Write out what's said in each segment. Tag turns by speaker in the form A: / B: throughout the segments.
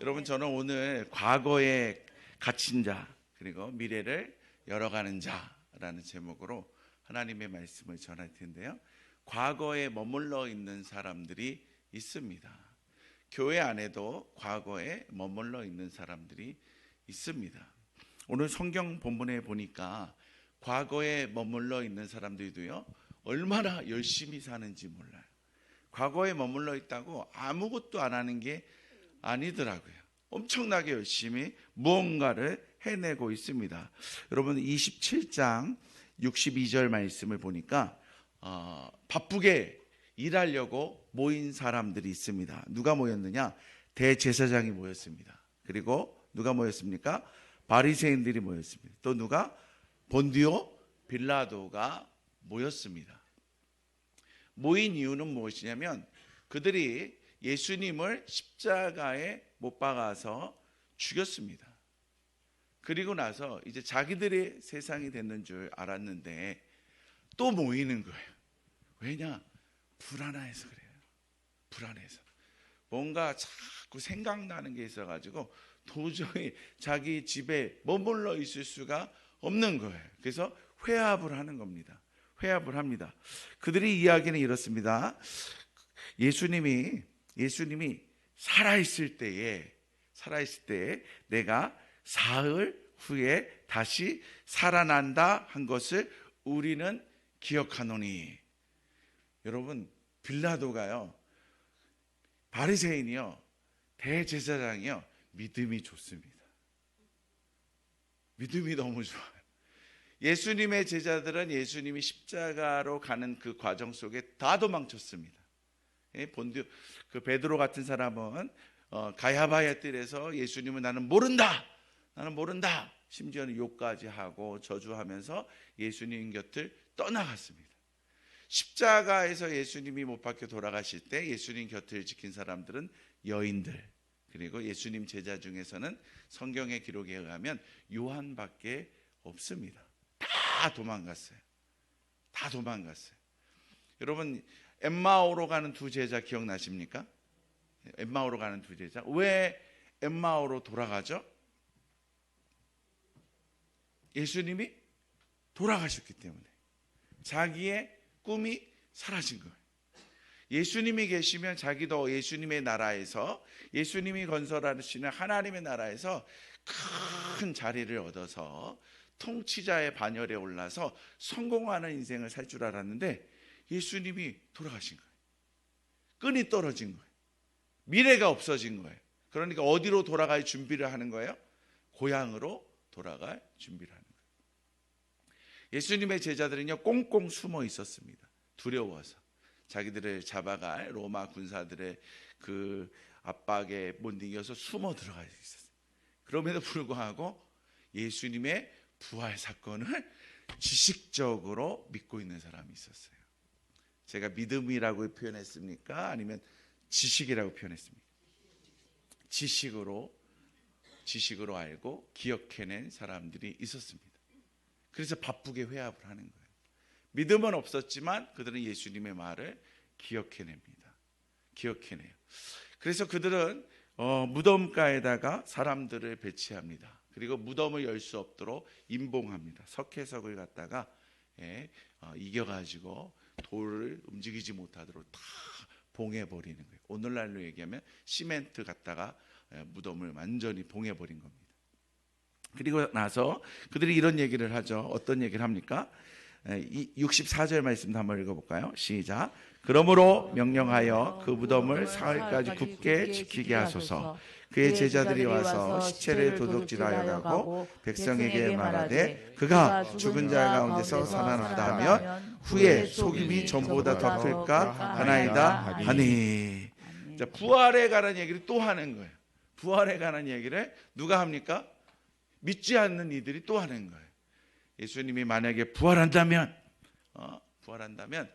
A: 여러분 저는 오늘 과거에 갇힌 자 그리고 미래를 열어가는 자라는 제목으로 하나님의 말씀을 전할 텐데요. 과거에 머물러 있는 사람들이 있습니다. 교회 안에도 과거에 머물러 있는 사람들이 있습니다. 오늘 성경 본문에 보니까 과거에 머물러 있는 사람들도요 얼마나 열심히 사는지 몰라요. 과거에 머물러 있다고 아무것도 안 하는 게 아니더라고요. 엄청나게 열심히 무언가를 해내고 있습니다. 여러분 27장 62절 말씀을 보니까 어, 바쁘게 일하려고 모인 사람들이 있습니다. 누가 모였느냐? 대제사장이 모였습니다. 그리고 누가 모였습니까? 바리새인들이 모였습니다. 또 누가 본디오 빌라도가 모였습니다. 모인 이유는 무엇이냐면 그들이 예수님을 십자가에 못 박아서 죽였습니다. 그리고 나서 이제 자기들의 세상이 됐는 줄 알았는데 또 모이는 거예요. 왜냐? 불안해서 그래요. 불안해서. 뭔가 자꾸 생각나는 게 있어가지고 도저히 자기 집에 머물러 있을 수가 없는 거예요. 그래서 회합을 하는 겁니다. 회합을 합니다. 그들의 이야기는 이렇습니다. 예수님이 예수님이 살아 있을 때에 살아 있을 때에 내가 사흘 후에 다시 살아난다 한 것을 우리는 기억하노니 여러분 빌라도가요 바리새인이요 대제사장이요 믿음이 좋습니다. 믿음이 너무 좋아요. 예수님의 제자들은 예수님이 십자가로 가는 그 과정 속에 다 도망쳤습니다. 예, 본드 그 베드로 같은 사람은 어, 가야바의 뜰에서 예수님은 나는 모른다, 나는 모른다. 심지어는 욕까지 하고 저주하면서 예수님 곁을 떠나갔습니다. 십자가에서 예수님이 못 박혀 돌아가실 때 예수님 곁을 지킨 사람들은 여인들 그리고 예수님 제자 중에서는 성경의 기록에 의하면 요한밖에 없습니다. 다 도망갔어요. 다 도망갔어요. 여러분 엠마오로 가는 두 제자 기억나십니까? 엠마오로 가는 두 제자. 왜 엠마오로 돌아가죠? 예수님이 돌아가셨기 때문에 자기의 꿈이 사라진 거예요. 예수님이 계시면 자기도 예수님의 나라에서 예수님이 건설하시는 하나님의 나라에서 큰 자리를 얻어서 통치자의 반열에 올라서 성공하는 인생을 살 줄 알았는데 예수님이 돌아가신 거예요. 끈이 떨어진 거예요. 미래가 없어진 거예요. 그러니까 어디로 돌아갈 준비를 하는 거예요? 고향으로 돌아갈 준비를 하는 거예요. 예수님의 제자들은요, 꽁꽁 숨어 있었습니다. 두려워서. 자기들을 잡아갈 로마 군사들의 그 압박에 못 이겨서 숨어 들어가 있었어요. 그럼에도 불구하고 예수님의 부활 사건을 지식적으로 믿고 있는 사람이 있었어요. 제가 믿음이라고 표현했습니까? 아니면 지식이라고 표현했습니까? 지식으로 지식으로 알고 기억해낸 사람들이 있었습니다. 그래서 바쁘게 회합을 하는 거예요. 믿음은 없었지만 그들은 예수님의 말을 기억해냅니다. 기억해내요. 그래서 그들은 어, 무덤가에다가 사람들을 배치합니다. 그리고 무덤을 열 수 없도록 임봉합니다. 석회석을 갖다가 예, 어, 이겨가지고 돌을 움직이지 못하도록 다 봉해버리는 거예요. 오늘날로 얘기하면 시멘트 갖다가 예, 무덤을 완전히 봉해버린 겁니다. 그리고 나서 그들이 이런 얘기를 하죠. 어떤 얘기를 합니까? 64절 말씀 한번 읽어볼까요? 시작. 그러므로 명령하여 그 무덤을 사흘까지 굳게 지키게 하소서. 그의 제자들이 와서 시체를 도둑질하여 가고 백성에게 말하되 그가 죽은 자 가운데서 살아난다 하면 후에 속임이 전보다 더 클까 하나이다 하니. 자, 부활에 관한 얘기를 또 하는 거예요. 부활에 관한 얘기를 누가 합니까? 믿지 않는 이들이 또 하는 거예요. 예수님이 만약에 부활한다면, 어, 부활한다면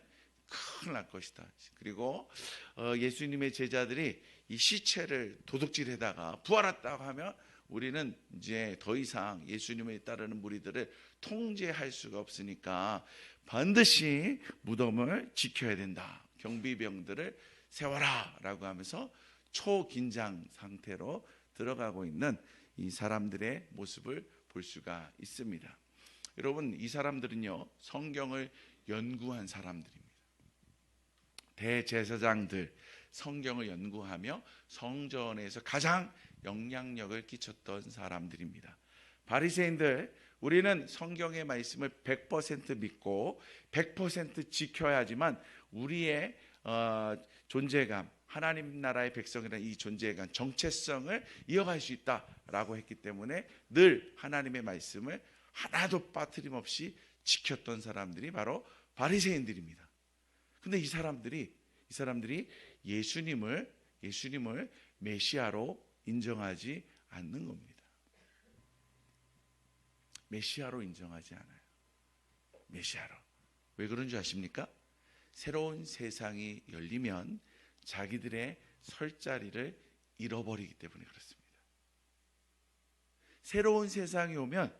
A: 큰일 날 것이다. 그리고 어, 예수님의 제자들이 이 시체를 도둑질에다가 부활했다고 하면 우리는 이제 더 이상 예수님에 따르는 무리들을 통제할 수가 없으니까 반드시 무덤을 지켜야 된다. 경비병들을 세워라 라고 하면서 초긴장 상태로 들어가고 있는 이 사람들의 모습을 볼 수가 있습니다. 여러분 이 사람들은요 성경을 연구한 사람들입니다. 대제사장들 성경을 연구하며 성전에서 가장 영향력을 끼쳤던 사람들입니다. 바리새인들 우리는 성경의 말씀을 100% 믿고 100% 지켜야지만 우리의 어, 존재감, 하나님 나라의 백성이라는 이 존재감, 정체성을 이어갈 수 있다라고 했기 때문에 늘 하나님의 말씀을 하나도 빠트림없이 지켰던 사람들이 바로 바리새인들입니다. 근데 이 사람들이 이 사람들이 예수님을 예수님을 메시아로 인정하지 않는 겁니다. 메시아로 인정하지 않아요. 메시아로. 왜 그런 줄 아십니까? 새로운 세상이 열리면 자기들의 설 자리를 잃어버리기 때문에 그렇습니다. 새로운 세상이 오면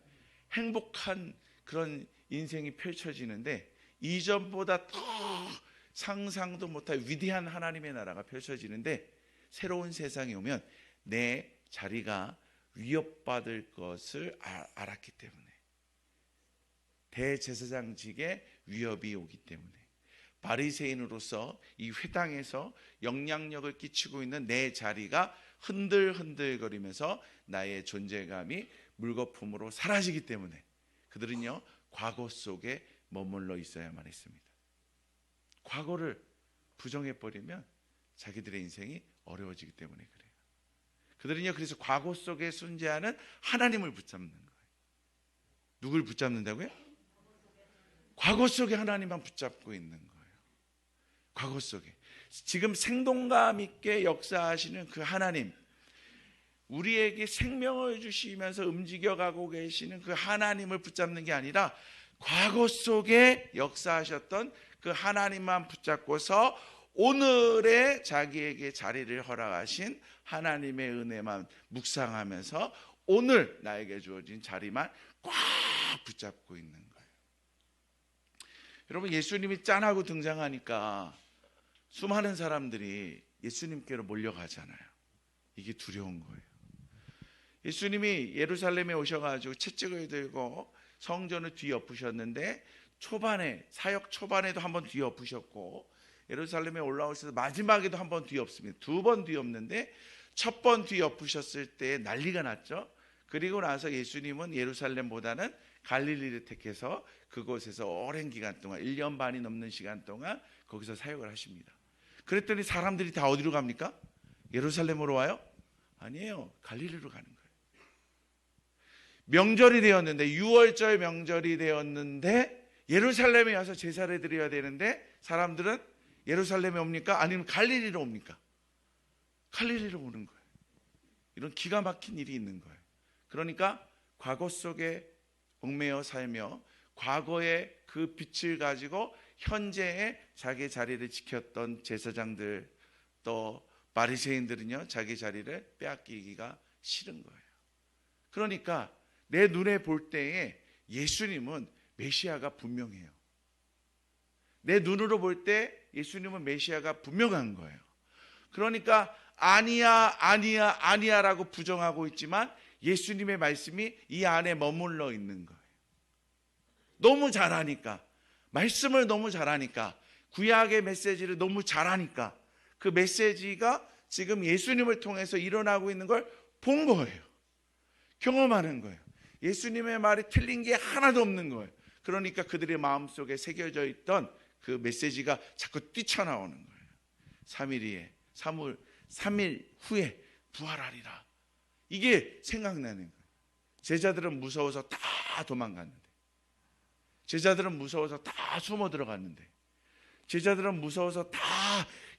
A: 행복한 그런 인생이 펼쳐지는데 이전보다 더 상상도 못할 위대한 하나님의 나라가 펼쳐지는데 새로운 세상이 오면 내 자리가 위협받을 것을 아- 알았기 때문에 대제사장직에 위협이 오기 때문에 바리새인으로서 이 회당에서 영향력을 끼치고 있는 내 자리가 흔들흔들거리면서 나의 존재감이 물거품으로 사라지기 때문에 그들은요 과거 속에 머물러 있어야만 했습니다. 과거를 부정해 버리면 자기들의 인생이 어려워지기 때문에 그래요. 그들은요 그래서 과거 속에 존재하는 하나님을 붙잡는 거예요. 누굴 붙잡는다고요? 과거 속에 하나님만 붙잡고 있는 거예요. 과거 속에 지금 생동감 있게 역사하시는 그 하나님 우리에게 생명을 주시면서 움직여가고 계시는 그 하나님을 붙잡는 게 아니라 과거 속에 역사하셨던 그 하나님만 붙잡고서 오늘의 자기에게 자리를 허락하신 하나님의 은혜만 묵상하면서 오늘 나에게 주어진 자리만 꽉 붙잡고 있는 거예요. 여러분 예수님이 짠하고 등장하니까 수많은 사람들이 예수님께로 몰려가잖아요. 이게 두려운 거예요. 예수님이 예루살렘에 오셔가지고 채찍을 들고 성전을 뒤엎으셨는데 초반에 사역 초반에도 한 번 뒤엎으셨고 예루살렘에 올라오셔서 마지막에도 한 번 뒤엎습니다. 두 번 뒤엎는데 첫 번 뒤엎으셨을 때 난리가 났죠. 그리고 나서 예수님은 예루살렘보다는 갈릴리를 택해서 그곳에서 오랜 기간 동안 1년 반이 넘는 시간 동안 거기서 사역을 하십니다. 그랬더니 사람들이 다 어디로 갑니까? 예루살렘으로 와요? 아니에요. 갈릴리로 가는 거예요. 명절이 되었는데 6월절 명절이 되었는데 예루살렘에 와서 제사를 드려야 되는데 사람들은 예루살렘에 옵니까? 아니면 갈릴리로 옵니까? 갈릴리로 오는 거예요. 이런 기가 막힌 일이 있는 거예요. 그러니까 과거 속에 얽매여 살며 과거의 그 빛을 가지고 현재의 자기 자리를 지켰던 제사장들 또 바리새인들은요 자기 자리를 빼앗기기가 싫은 거예요. 그러니까 내 눈에 볼 때에 예수님은 메시아가 분명해요. 내 눈으로 볼 때 예수님은 메시아가 분명한 거예요. 그러니까 아니야, 아니야, 아니야라고 부정하고 있지만 예수님의 말씀이 이 안에 머물러 있는 거예요. 너무 잘하니까, 말씀을 너무 잘하니까, 구약의 메시지를 너무 잘하니까 그 메시지가 지금 예수님을 통해서 일어나고 있는 걸 본 거예요. 경험하는 거예요. 예수님의 말이 틀린 게 하나도 없는 거예요. 그러니까 그들의 마음속에 새겨져 있던 그 메시지가 자꾸 뛰쳐나오는 거예요. 3일 에 3일 3일 후에 부활하리라. 이게 생각나는 거예요. 제자들은 무서워서 다 도망갔는데. 제자들은 무서워서 다 숨어 들어갔는데. 제자들은 무서워서 다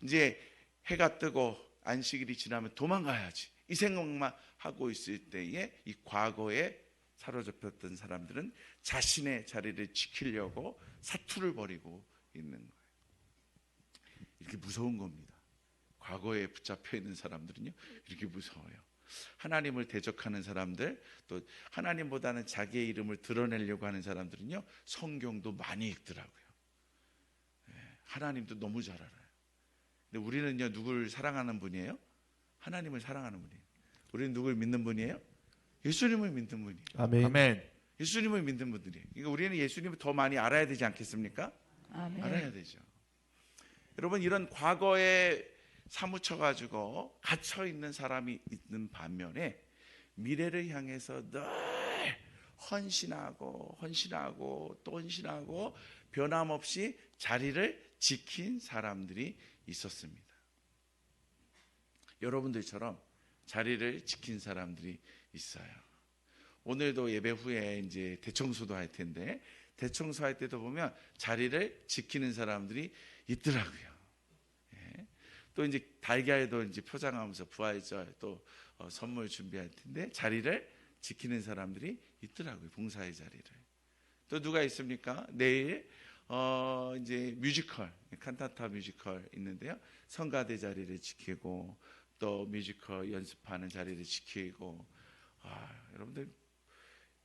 A: 이제 해가 뜨고 안식일이 지나면 도망가야지. 이 생각만 하고 있을 때에 이 과거에 사로잡혔던 사람들은 자신의 자리를 지키려고 사투를 벌이고 있는 거예요. 이렇게 무서운 겁니다. 과거에 붙잡혀 있는 사람들은요, 이렇게 무서워요. 하나님을 대적하는 사람들, 또 하나님보다는 자기의 이름을 드러내려고 하는 사람들은요, 성경도 많이 읽더라고요. 예, 하나님도 너무 잘 알아요. 근데 우리는요, 누굴 사랑하는 분이에요? 하나님을 사랑하는 분이에요. 우리는 누굴 믿는 분이에요? 예수님을 믿는 분이에요.
B: 아멘.
C: 아멘.
A: 예수님을 믿는 분들이에요. 그러니까 우리는 예수님을 더 많이 알아야 되지 않겠습니까?
D: 아멘.
A: 알아야 되죠. 여러분 이런 과거에 사무쳐 가지고 갇혀 있는 사람이 있는 반면에 미래를 향해서 늘 헌신하고 헌신하고 또 헌신하고 변함없이 자리를 지킨 사람들이 있었습니다. 여러분들처럼 자리를 지킨 사람들이 있어요. 오늘도 예배 후에 이제 대청소도 할 텐데 대청소 할 때도 보면 자리를 지키는 사람들이 있더라고요. 예. 또 이제 달걀도 이제 포장하면서 부활절 또 어, 선물 준비할 텐데 자리를 지키는 사람들이 있더라고요. 봉사의 자리를. 또 누가 있습니까? 내일 어 이제 뮤지컬 칸타타 뮤지컬 있는데요. 성가대 자리를 지키고 또 뮤지컬 연습하는 자리를 지키고 아, 여러분들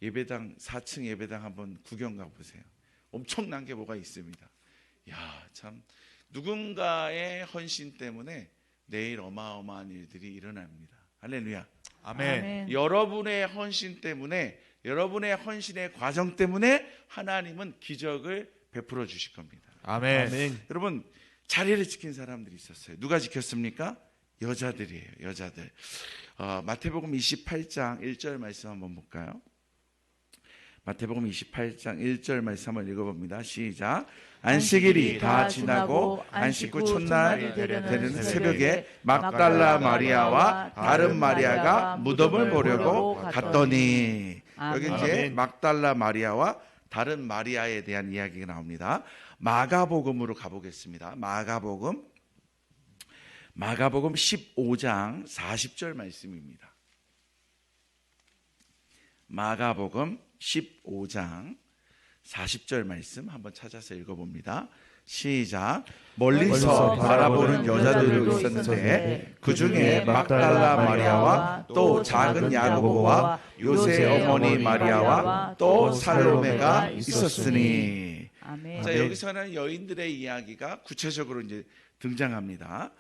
A: 예배당 4층 예배당 한번 구경 가 보세요. 엄청난 게 뭐가 있습니다. 야, 참 누군가의 헌신 때문에 내일 어마어마한 일들이 일어납니다. 할렐루야.
C: 아멘.
A: 여러분의 헌신 때문에 여러분의 헌신의 과정 때문에 하나님은 기적을 베풀어 주실 겁니다.
C: 아멘.
B: 아멘.
A: 여러분 자리를 지킨 사람들이 있었어요. 누가 지켰습니까? 여자들이에요. 여자들. 어, 마태복음 28장 1절 말씀 한번 볼까요? 마태복음 28장 1절 말씀 한번 읽어봅니다. 시작. 안식일이 다 지나고 안식 후 첫날 되는 새벽에 막달라 마리아와 다른 마리아가 무덤을 보려고 갔더니 여기 이제. 막달라 마리아와 다른 마리아에 대한 이야기가 나옵니다. 마가복음으로 가보겠습니다. 마가복음 마가복음 15장 40절 말씀입니다. 마가복음 15장 40절 말씀 한번 찾아서 읽어봅니다. 시작. 멀리서 바라보는 여자들도 있었는데 그 중에 막달라 마리아와 또 작은 야고보와 요새 어머니 마리아와 또 살로메가 있었으니. 자 여기서는 여인들의 이야기가 구체적으로 이제 등장합니다.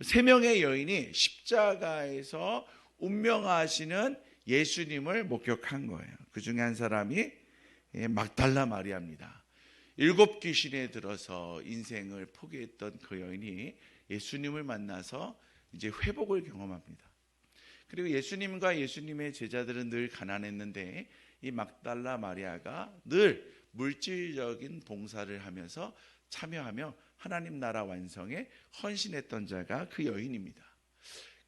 A: 세 명의 여인이 십자가에서 운명하시는 예수님을 목격한 거예요. 그 중에 한 사람이 예, 막달라 마리아입니다. 일곱 귀신에 들어서 인생을 포기했던 그 여인이 예수님을 만나서 이제 회복을 경험합니다. 그리고 예수님과 예수님의 제자들은 늘 가난했는데 이 막달라 마리아가 늘 물질적인 봉사를 하면서 참여하며 하나님 나라 완성에 헌신했던 자가 그 여인입니다.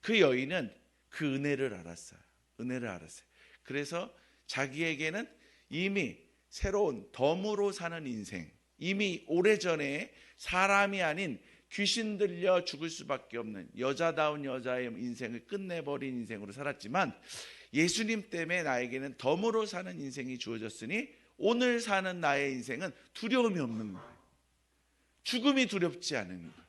A: 그 여인은 그 은혜를 알았어요. 은혜를 알았어요. 그래서 자기에게는 이미 새로운 덤으로 사는 인생, 이미 오래전에 사람이 아닌 귀신 들려 죽을 수밖에 없는 여자다운 여자의 인생을 끝내버린 인생으로 살았지만 예수님 때문에 나에게는 덤으로 사는 인생이 주어졌으니 오늘 사는 나의 인생은 두려움이 없는 거예요. 죽음이 두렵지 않은 거예요.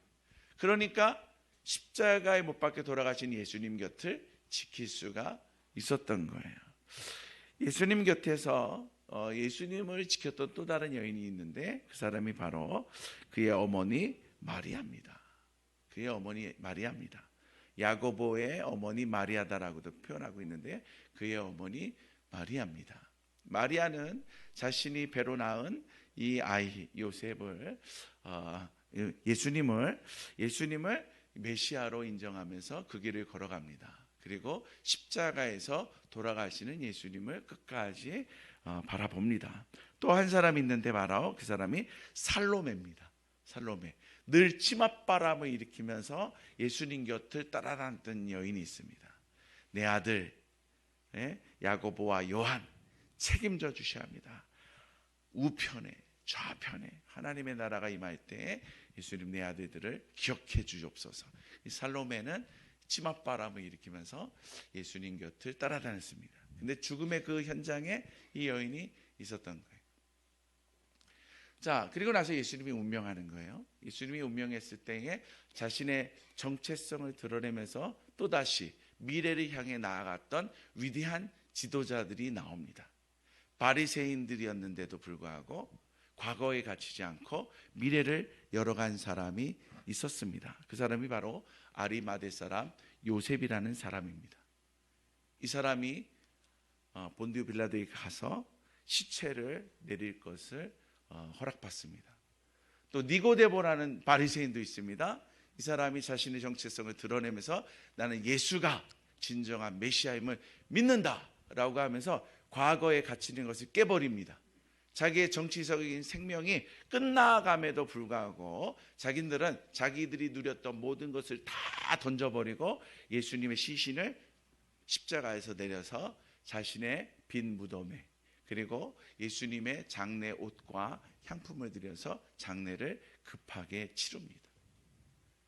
A: 그러니까 십자가에 못 박혀 돌아가신 예수님 곁을 지킬 수가 있었던 거예요. 예수님 곁에서 어, 예수님을 지켰던 또 다른 여인이 있는데 그 사람이 바로 그의 어머니 마리아입니다. 그의 어머니 마리아입니다. 야고보의 어머니 마리아다라고도 표현하고 있는데 그의 어머니 마리아입니다. 마리아는 자신이 배로 낳은 이 아이 요셉을 어, 예수님을 예수님을 메시아로 인정하면서 그 길을 걸어갑니다. 그리고 십자가에서 돌아가시는 예수님을 끝까지 어, 바라봅니다. 또 한 사람 있는데 바로 그 사람이 살로메입니다. 살로메. 늘 치맛바람을 일으키면서 예수님 곁을 따라다녔던 여인이 있습니다. 내 아들 예? 야고보와 요한 책임져 주셔야 합니다. 우편에 좌편에 하나님의 나라가 임할 때 예수님 내 아들들을 기억해 주옵소서. 이 살로메는 치맛바람을 일으키면서 예수님 곁을 따라다녔습니다. 근데 죽음의 그 현장에 이 여인이 있었던 거예요. 자, 그리고 나서 예수님이 운명하는 거예요. 예수님이 운명했을 때에 자신의 정체성을 드러내면서 또다시 미래를 향해 나아갔던 위대한 지도자들이 나옵니다. 바리새인들이었는데도 불구하고 과거에 갇히지 않고 미래를 열어간 사람이 있었습니다. 그 사람이 바로 아리마대 사람 요셉이라는 사람입니다. 이 사람이 어, 본디오 빌라도에 가서 시체를 내릴 것을 어, 허락받습니다. 또 니고데보라는 바리새인도 있습니다. 이 사람이 자신의 정체성을 드러내면서 나는 예수가 진정한 메시아임을 믿는다라고 하면서 과거에 갇히는 것을 깨버립니다. 자기의 정치적인 생명이 끝나감에도 불구하고 자기들은 자기들이 누렸던 모든 것을 다 던져버리고 예수님의 시신을 십자가에서 내려서 자신의 빈 무덤에 그리고 예수님의 장례 옷과 향품을 들여서 장례를 급하게 치릅니다.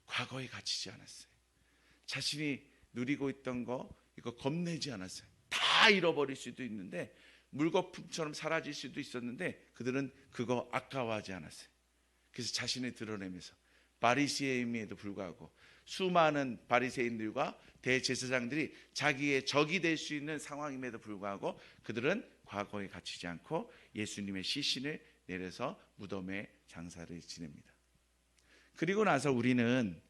A: 과거에 갇히지 않았어요. 자신이 누리고 있던 거 이거 겁내지 않았어요. 다 잃어버릴 수도 있는데 물거품처럼 사라질 수도 있었는데 그들은 그거 아까워하지 않았어요. 그래서 자신을 드러내면서 바리새인임에도 불구하고 수많은 바리새인들과 대제사장들이 자기의 적이 될 수 있는 상황임에도 불구하고 그들은 과거에 갇히지 않고 예수님의 시신을 내려서 무덤에 장사를 지냅니다. 그리고 나서 우리는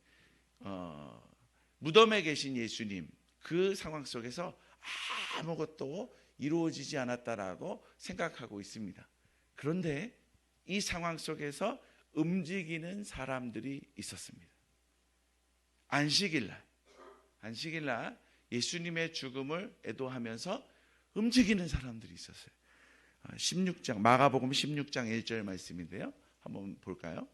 A: 어, 무덤에 계신 예수님 그 상황 속에서 아무것도 이루어지지 않았다라고 생각하고 있습니다. 그런데 이 상황 속에서 움직이는 사람들이 있었습니다. 안식일 날, 안식일 날 예수님의 죽음을 애도하면서 움직이는 사람들이 있었어요. 16장 마가복음 16장 1절 말씀인데요. 한번 볼까요?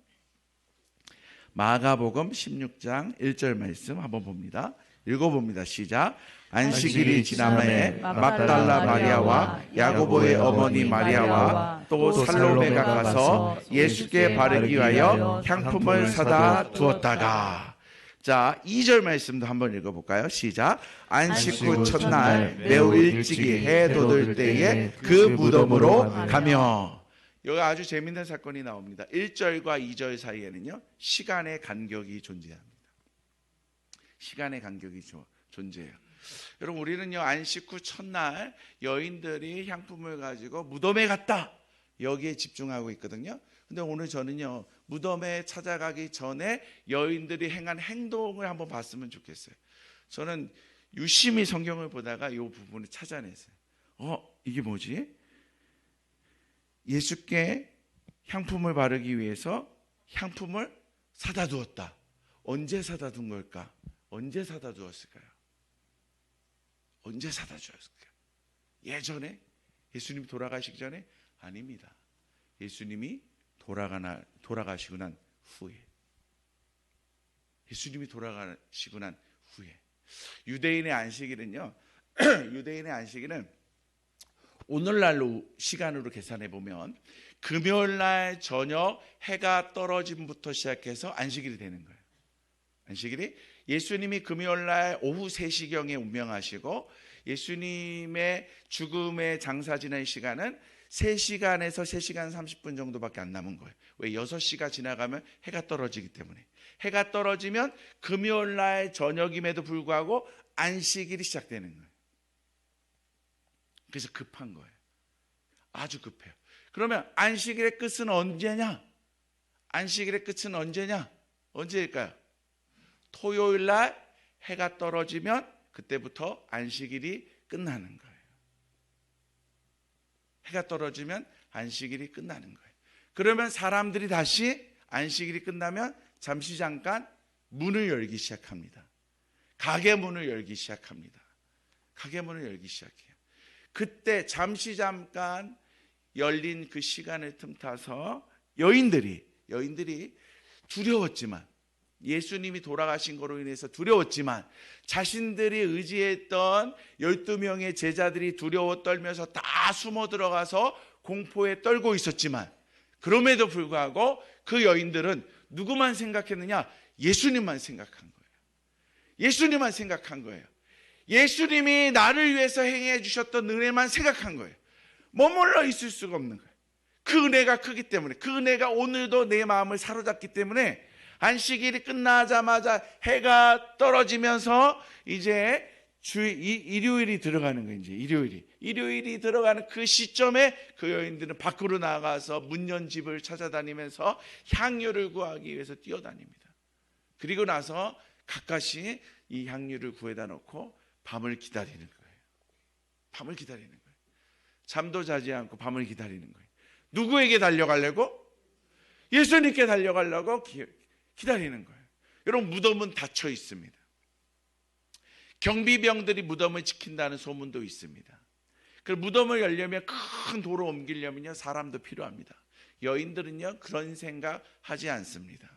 A: 마가복음 16장 1절 말씀 한번 봅니다. 읽어봅니다. 시작. 안식일이 지남에 막달라 마리아와 야고보의 어머니 마리아와 또 살로메가 가서 예수께 바르기 위하여 향품을 사다 두었다가 자, 2절 말씀도 한번 읽어볼까요? 시작. 안식 후 첫날 매우 일찍이 해 돋을 때에 그 무덤으로 가며 여기 아주 재밌는 사건이 나옵니다. 1절과 2절 사이에는요, 시간의 간격이 존재합니다. 시간의 간격이 존재해요. 여러분, 우리는요, 안식 후 첫날 여인들이 향품을 가지고 무덤에 갔다. 여기에 집중하고 있거든요. 근데 오늘 저는요, 무덤에 찾아가기 전에 여인들이 행한 행동을 한번 봤으면 좋겠어요. 저는 유심히 성경을 보다가 이 부분을 찾아냈어요. 어, 이게 뭐지? 예수께 향품을 바르기 위해서 향품을 사다 두었다. 언제 사다 둔 걸까? 언제 사다 두었을까요? 언제 사다 주었을까요? 예전에 예수님 돌아가시기 전에 아닙니다. 예수님이 돌아가나 돌아가시고 난 후에 예수님이 돌아가시고 난 후에 유대인의 안식일은요. 유대인의 안식일은 오늘날로 시간으로 계산해 보면 금요일 날 저녁 해가 떨어짐부터 시작해서 안식일이 되는 거예요. 안식일이 예수님이 금요일 날 오후 3시경에 운명하시고 예수님의 죽음의 장사 지난 시간은 3시간에서 3시간 30분 정도밖에 안 남은 거예요. 왜 6시가 지나가면 해가 떨어지기 때문에. 해가 떨어지면 금요일 날 저녁임에도 불구하고 안식일이 시작되는 거예요. 그래서 급한 거예요. 아주 급해요. 그러면 안식일의 끝은 언제냐? 안식일의 끝은 언제냐? 언제일까요? 토요일 날 해가 떨어지면 그때부터 안식일이 끝나는 거예요. 해가 떨어지면 안식일이 끝나는 거예요. 그러면 사람들이 다시 안식일이 끝나면 잠시 잠깐 문을 열기 시작합니다. 가게 문을 열기 시작합니다. 가게 문을 열기 시작해요. 그때 잠시 잠깐 열린 그 시간을 틈타서 여인들이 여인들이 두려웠지만 예수님이 돌아가신 거로 인해서 두려웠지만 자신들이 의지했던 12명의 제자들이 두려워 떨면서 다 숨어 들어가서 공포에 떨고 있었지만 그럼에도 불구하고 그 여인들은 누구만 생각했느냐? 예수님만 생각한 거예요. 예수님만 생각한 거예요. 예수님이 나를 위해서 행해 주셨던 은혜만 생각한 거예요. 머물러 있을 수가 없는 거예요. 그 은혜가 크기 때문에 그 은혜가 오늘도 내 마음을 사로잡기 때문에 안식일이 끝나자마자 해가 떨어지면서 이제 주 일요일이 들어가는 거예요. 이제 일요일이 일요일이 들어가는 그 시점에 그 여인들은 밖으로 나가서 문연 집을 찾아다니면서 향유를 구하기 위해서 뛰어다닙니다. 그리고 나서 가까이 이 향유를 구해다 놓고 밤을 기다리는 거예요. 밤을 기다리는 거예요. 잠도 자지 않고 밤을 기다리는 거예요. 누구에게 달려가려고? 예수님께 달려가려고 기, 기다리는 거예요. 여러분 무덤은 닫혀 있습니다. 경비병들이 무덤을 지킨다는 소문도 있습니다. 그 무덤을 열려면 큰 도로 옮기려면요 사람도 필요합니다. 여인들은요 그런 생각 하지 않습니다.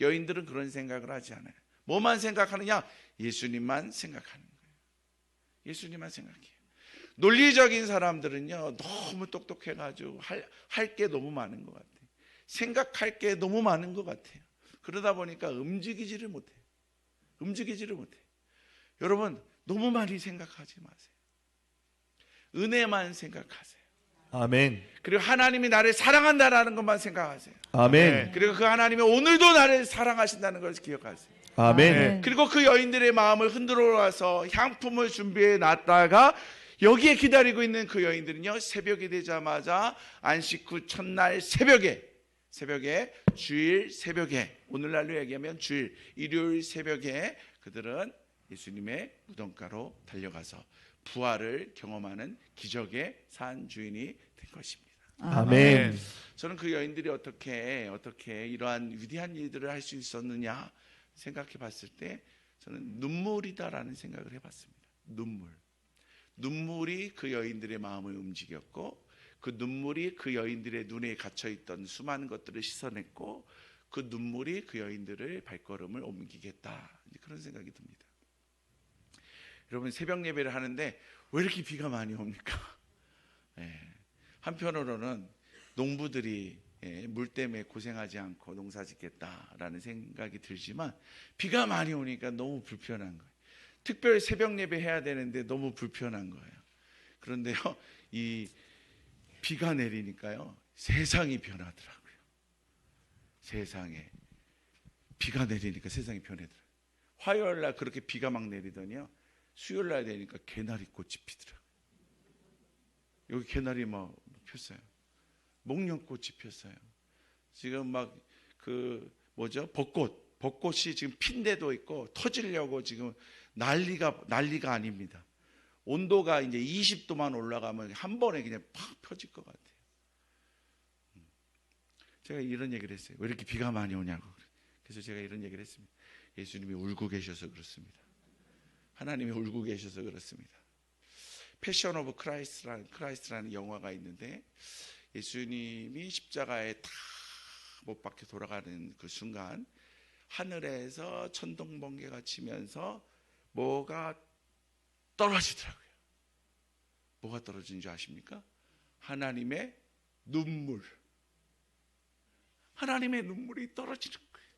A: 여인들은 그런 생각을 하지 않아요. 뭐만 생각하느냐? 예수님만 생각하는 거예요. 예수님만 생각해요. 논리적인 사람들은요 너무 똑똑해가지고 할게 너무 많은 것 같아요. 생각할 게 너무 많은 것 같아요. 그러다 보니까 움직이지를 못해요. 움직이지를 못해요. 여러분 너무 많이 생각하지 마세요. 은혜만 생각하세요.
B: 아멘.
A: 그리고 하나님이 나를 사랑한다라는 것만 생각하세요.
B: 아멘.
A: 그리고 그 하나님이 오늘도 나를 사랑하신다는 것을 기억하세요.
B: 아멘.
C: 아멘.
A: 그리고 그 여인들의 마음을 흔들어 와서 향품을 준비해 놨다가 여기에 기다리고 있는 그 여인들은요 새벽이 되자마자 안식 후 첫날 새벽에 새벽에 주일 새벽에 오늘날로 얘기하면 주일 일요일 새벽에 그들은 예수님의 무덤가로 달려가서 부활을 경험하는 기적의 산 주인이 된 것입니다.
B: 아멘.
A: 저는 그 여인들이 어떻게 어떻게 이러한 위대한 일들을 할 수 있었느냐 생각해 봤을 때 저는 눈물이다라는 생각을 해 봤습니다. 눈물. 눈물이 그 여인들의 마음을 움직였고 그 눈물이 그 여인들의 눈에 갇혀 있던 수많은 것들을 씻어냈고 그 눈물이 그 여인들의 발걸음을 옮기겠다. 그런 생각이 듭니다. 여러분 새벽 예배를 하는데 왜 이렇게 비가 많이 옵니까? 예. 한편으로는 농부들이 예, 물 때문에 고생하지 않고 농사 짓겠다라는 생각이 들지만 비가 많이 오니까 너무 불편한 거예요. 특별히 새벽 예배 해야 되는데 너무 불편한 거예요. 그런데요, 이 비가 내리니까요, 세상이 변하더라고요. 세상에 비가 내리니까 세상이 변하더라고요. 화요일 날 그렇게 비가 막 내리더니요, 수요일 날 되니까 개나리 꽃이 피더라고요. 여기 개나리 막 폈어요. 목련꽃이 폈어요. 지금 막 그 뭐죠? 벚꽃, 벚꽃이 지금 핀 데도 있고 터지려고 지금 난리가 난리가 아닙니다. 온도가 이제 20도만 올라가면 한 번에 그냥 팍 펴질 것 같아요. 음. 제가 이런 얘기를 했어요. 왜 이렇게 비가 많이 오냐고. 그래서 제가 이런 얘기를 했습니다. 예수님이 울고 계셔서 그렇습니다. 하나님이 울고 계셔서 그렇습니다. 패션 오브 크라이스트라는 크라이스트라는 영화가 있는데 예수님이 십자가에 다 못 박혀 돌아가는 그 순간 하늘에서 천둥 번개가 치면서 뭐가 떨어지더라고요. 뭐가 떨어진 줄 아십니까? 하나님의 눈물. 하나님의 눈물이 떨어지는 거예요.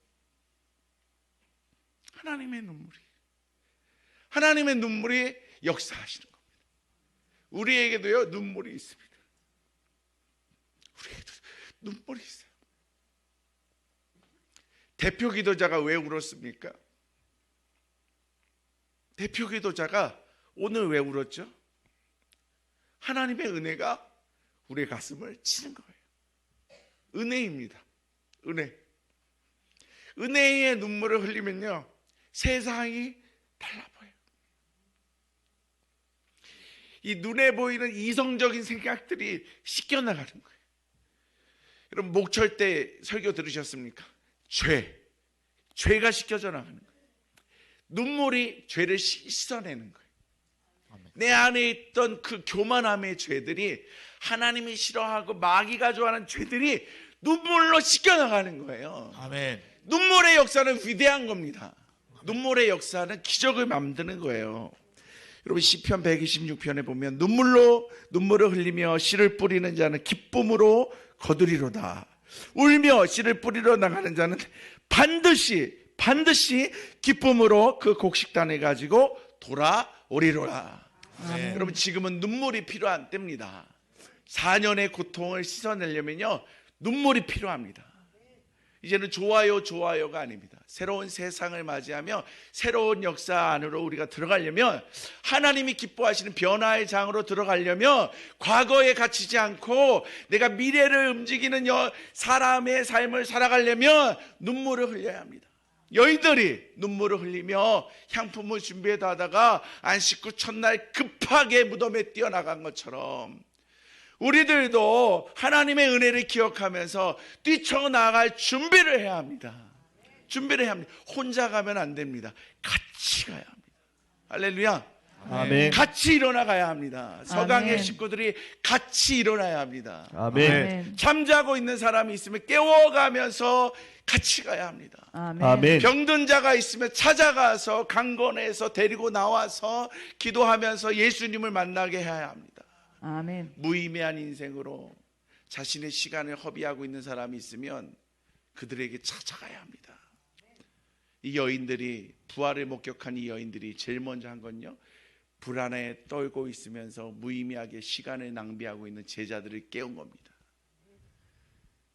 A: 하나님의 눈물이. 하나님의 눈물이 역사하시는 겁니다. 우리에게도요 눈물이 있습니다. 우리에게도 눈물이 있어요. 대표 기도자가 왜 울었습니까? 대표 기도자가 오늘 왜 울었죠? 하나님의 은혜가 우리의 가슴을 치는 거예요. 은혜입니다. 은혜. 은혜의 눈물을 흘리면요. 세상이 달라 보여요. 이 눈에 보이는 이성적인 생각들이 씻겨나가는 거예요. 여러분 목철 때 설교 들으셨습니까? 죄. 죄가 씻겨져 나가는 거예요. 눈물이 죄를 씻어내는 거예요. 내 안에 있던 그 교만함의 죄들이 하나님이 싫어하고 마귀가 좋아하는 죄들이 눈물로 씻겨나가는 거예요.
B: 아멘.
A: 눈물의 역사는 위대한 겁니다. 눈물의 역사는 기적을 만드는 거예요. 여러분 시편 126편에 보면 눈물로 눈물을 흘리며 씨를 뿌리는 자는 기쁨으로 거두리로다. 울며 씨를 뿌리러 나가는 자는 반드시 반드시 기쁨으로 그 곡식단을 가지고 돌아오리로라.
B: 아멘.
A: 여러분 지금은 눈물이 필요한 때입니다. 4년의 고통을 씻어내려면요 눈물이 필요합니다. 이제는 좋아요 좋아요가 아닙니다. 새로운 세상을 맞이하며 새로운 역사 안으로 우리가 들어가려면 하나님이 기뻐하시는 변화의 장으로 들어가려면 과거에 갇히지 않고 내가 미래를 움직이는 여- 사람의 삶을 살아가려면 눈물을 흘려야 합니다. 여인들이 눈물을 흘리며 향품을 준비해다 하다가 안 씻고 첫날 급하게 무덤에 뛰어나간 것처럼 우리들도 하나님의 은혜를 기억하면서 뛰쳐나갈 준비를 해야 합니다. 준비를 해야 합니다. 혼자 가면 안 됩니다. 같이 가야 합니다. 할렐루야.
B: 아멘.
A: 같이 일어나 가야 합니다. 서강의
C: 아멘.
A: 식구들이 같이 일어나야 합니다.
B: 아멘.
C: 아멘.
A: 잠자고 있는 사람이 있으면 깨워가면서 같이 가야 합니다.
B: 아멘.
A: 병든 자가 있으면 찾아가서 강건해서 데리고 나와서 기도하면서 예수님을 만나게 해야 합니다.
C: 아멘.
A: 무의미한 인생으로 자신의 시간을 허비하고 있는 사람이 있으면 그들에게 찾아가야 합니다. 이 여인들이 부활을 목격한 이 여인들이 제일 먼저 한 건요. 불안에 떨고 있으면서 무의미하게 시간을 낭비하고 있는 제자들을 깨운 겁니다.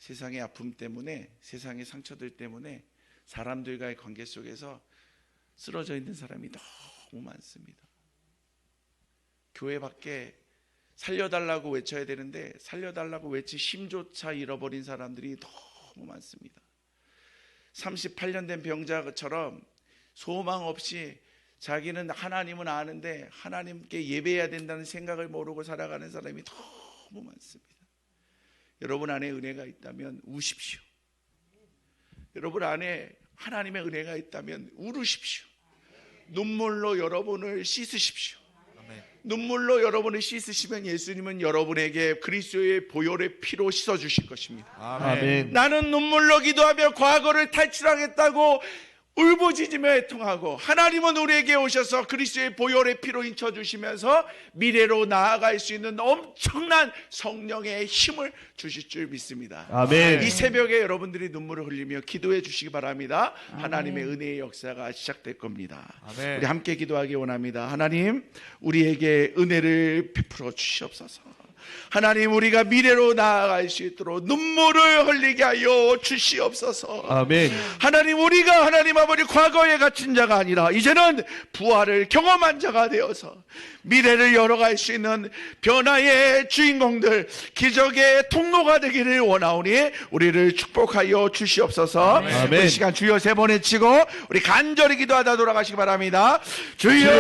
A: 세상의 아픔 때문에 세상의 상처들 때문에 사람들과의 관계 속에서 쓰러져 있는 사람이 너무 많습니다. 교회 밖에 살려달라고 외쳐야 되는데 살려달라고 외치 힘조차 잃어버린 사람들이 너무 많습니다. 38년 된 병자처럼 소망 없이 자기는 하나님은 아는데 하나님께 예배해야 된다는 생각을 모르고 살아가는 사람이 너무 많습니다. 여러분 안에 은혜가 있다면 우십시오. 여러분 안에 하나님의 은혜가 있다면 울으십시오. 눈물로 여러분을 씻으십시오. 눈물로 여러분을 씻으시면 예수님은 여러분에게 그리스도의 보혈의 피로 씻어 주실 것입니다.
B: 아멘.
A: 나는 눈물로 기도하며 과거를 탈출하겠다고 울부짖으며 애통하고 하나님은 우리에게 오셔서 그리스도의 보혈의 피로 인쳐 주시면서 미래로 나아갈 수 있는 엄청난 성령의 힘을 주실 줄 믿습니다.
B: 아멘.
A: 이 새벽에 여러분들이 눈물을 흘리며 기도해 주시기 바랍니다.
C: 아멘.
A: 하나님의 은혜의 역사가 시작될 겁니다.
B: 아멘.
A: 우리 함께 기도하기 원합니다. 하나님, 우리에게 은혜를 베풀어 주시옵소서. 하나님, 우리가 미래로 나아갈 수 있도록 눈물을 흘리게 하여 주시옵소서.
B: 아멘.
A: 하나님 우리가 하나님 아버지 과거에 갇힌 자가 아니라 이제는 부활을 경험한 자가 되어서 미래를 열어갈 수 있는 변화의 주인공들 기적의 통로가 되기를 원하오니 우리를 축복하여 주시옵소서
B: 아멘.
A: 이 시간 주여 세번 외치고 우리 간절히 기도하다 돌아가시기 바랍니다 주여